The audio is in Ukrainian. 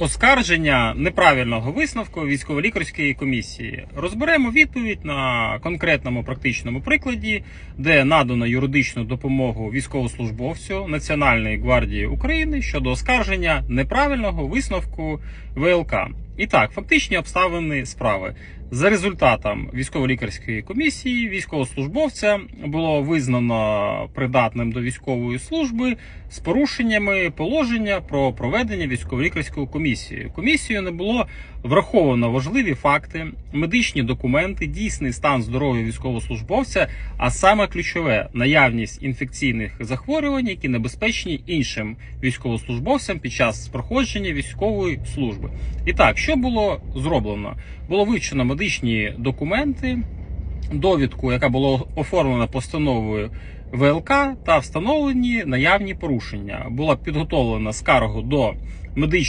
Оскарження неправильного висновку військово-лікарської комісії. Розберемо відповідь на конкретному практичному прикладі, де надано юридичну допомогу військовослужбовцю Національної гвардії України щодо оскарження неправильного висновку ВЛК. І так, фактичні обставини справи. За результатом військово-лікарської комісії військовослужбовця було визнано придатним до військової служби з порушеннями положення про проведення військово-лікарської комісії. Комісією не було враховано важливі факти, медичні документи, дійсний стан здоров'я військовослужбовця, а саме ключове наявність інфекційних захворювань, які небезпечні іншим військовослужбовцям під час проходження військової служби. І так, що було зроблено? Було вивчено медичні документи, довідку, яка була оформлена постановою ВЛК, та встановлені наявні порушення. Була підготовлена скаргу до медичної